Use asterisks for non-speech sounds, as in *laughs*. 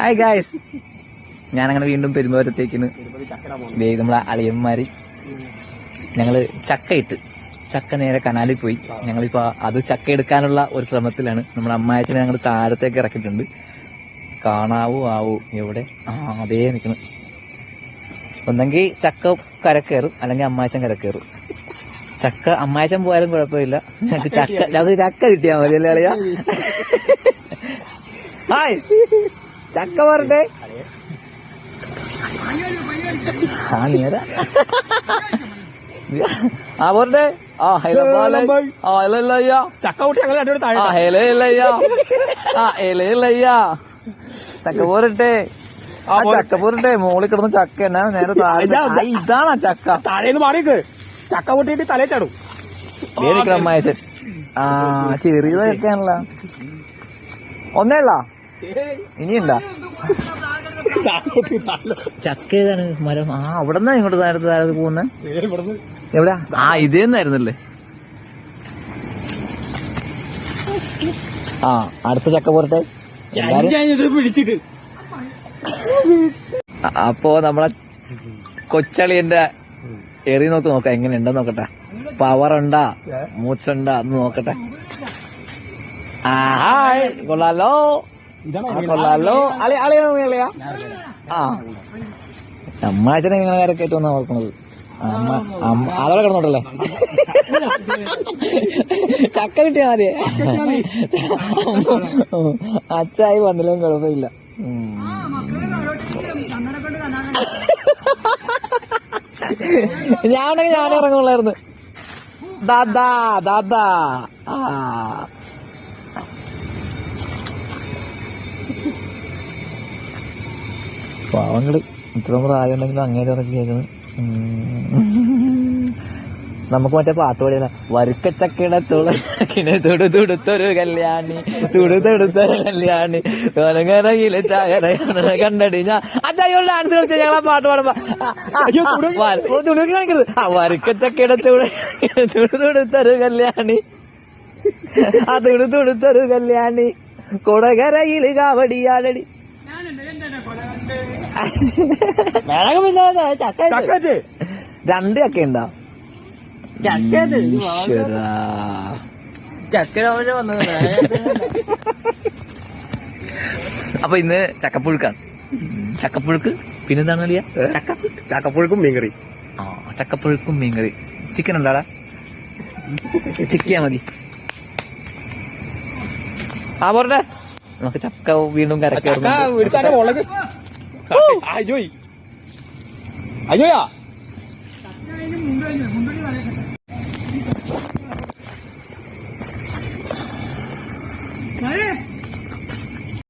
Hi guys ഞാനങ്ങനെ വീണ്ടും പെരുമ്പോരത്തേക്കിന് നമ്മളെ അളിയന്മാര്. ഞങ്ങൾ ചക്ക ഇട്ട് ചക്ക നേരെ കനാലിൽ പോയി. ഞങ്ങളിപ്പോ അത് ചക്ക എടുക്കാനുള്ള ഒരു ശ്രമത്തിലാണ്. നമ്മുടെ അമ്മായച്ചനെ ഞങ്ങൾ താഴത്തേക്ക് ഇറക്കിയിട്ടുണ്ട്. കാണാവൂ ആവൂ എവിടെ? ആ അതേ നിൽക്കുന്നു. ഒന്നെങ്കിൽ ചക്ക കരക്കേറും അല്ലെങ്കിൽ അമ്മായച്ചൻ കരക്കേറും ചക്ക അമ്മായച്ചൻ പോയാലും കുഴപ്പമില്ല. ഞങ്ങൾക്ക് ചക്ക ഞങ്ങൾക്ക് ചക്ക കിട്ടിയാൽ മതി അല്ലേ അറിയാം ഹായ് *laughs* ചക്ക പറഞ്ഞേ ആ നേര ആ പോരട്ടെ ആ ഹലോ ആ ഹലോ ഇല്ലയ്യ. ചക്ക കൂട്ടി ഞങ്ങൾ രണ്ടുപേരും താഴെ ആ ഹലോ ആ ഹലോ ചക്ക പോരട്ടെ. ആ ചക്ക പോരട്ടെ. മോളിൽ കിടന്ന ചക്ക എന്നാ നേരെ താഴെ ഇതാണ് ചക്ക. താഴേന്ന് മാറിക്ക് ചക്ക കൂട്ടിയിട്ട് തലേ ചാടും. ദേ നിക്കണ അമ്മായച്ചൻ ആ ചെറിയതൊക്കെയാണല്ലോ ഒന്നേള്ളാ ഒന്നേ ഉള്ള? ഇനിയുണ്ടാ ചക്ക ഏതാണ്? മരം. ആ അവിടെ നിന്നാ ഇങ്ങോട്ട് താഴത്ത് താഴത്ത് പോകുന്നത് എവിടാ? ആ ഇതേ തന്നെയായിരുന്നല്ലേ ആ അടുത്ത ചക്ക പുറത്തെ പിടിച്ചിട്ട്. അപ്പോ നമ്മളെ കൊച്ചളിയന്റെ എറി നോക്ക് നോക്കാം എങ്ങനെ ഉണ്ടെന്ന് നോക്കട്ടെ. പവർ ഉണ്ടാ മൂച്ചുണ്ടാ എന്ന് നോക്കട്ടെ. ആ കൊള്ളാലോ. കൊള്ളാലോ. അളി അളിയാ അളിയാ ആ. അമ്മാച്ചനെ നിങ്ങളെ കയറ്റം വന്നാ ഓർക്കണത് അതോടെ കിടന്നോട്ടല്ലേ? ചക്ക കിട്ടിയാ മതി. അച്ചായി വന്നില്ലെങ്കിൽ കുഴപ്പമില്ല. ഞാൻ ഞാനുണ്ടെങ്കിൽ ഞാൻ ഇറങ്ങുള്ളായിരുന്നു. ദാദാ ദാദാ ആ. പാവങ്ങൾ. ഇത്ര പ്രായമുണ്ടെങ്കിലും അങ്ങനെ അങ്ങേരെ ഇറക്കി കേൾക്കുന്നത് നമുക്ക് മറ്റേ പാട്ട് പാടിയല്ല തുടു തുടുത്തൊരു കല്യാണി തുടു തുടുത്തൊരു കല്യാണി. ചായറയാണ് കണ്ടടി ഞാൻ. ഡാൻസ് കളിച്ച ഞങ്ങളെ പാട്ട് പാടുമ്പോ. കാണിക്കരുത്. ആ തുട തുടു തുടുത്തൊരു കല്യാണി. ആ തുടു തുടുത്തൊരു കല്യാണി. കൊടകരയിൽ *laughs* കാവടിയാലടി ചക്ക ചക്കറ്റ് രണ്ട് ചക്ക ഉണ്ടോ? ചക്കറ്റ് വന്നത് അപ്പൊ ഇന്ന് ചക്കപ്പുഴുക്കാണ്. ചക്കപ്പുഴുക്ക് പിന്നെന്താണ് അറിയാ ചക്ക. ചക്കപ്പുഴുക്കും മീൻകറി. ആ ചക്കപ്പുഴുക്കും മീൻകറി. ചിക്കൻ ഉണ്ടാടാ ചിക്കിയാ മതി. ആ പോരട്ടെ. നമുക്ക് ചക്ക വീണ്ടും കരക്കാറുണ്ട് അയ്യോയ് അയ്യോയാ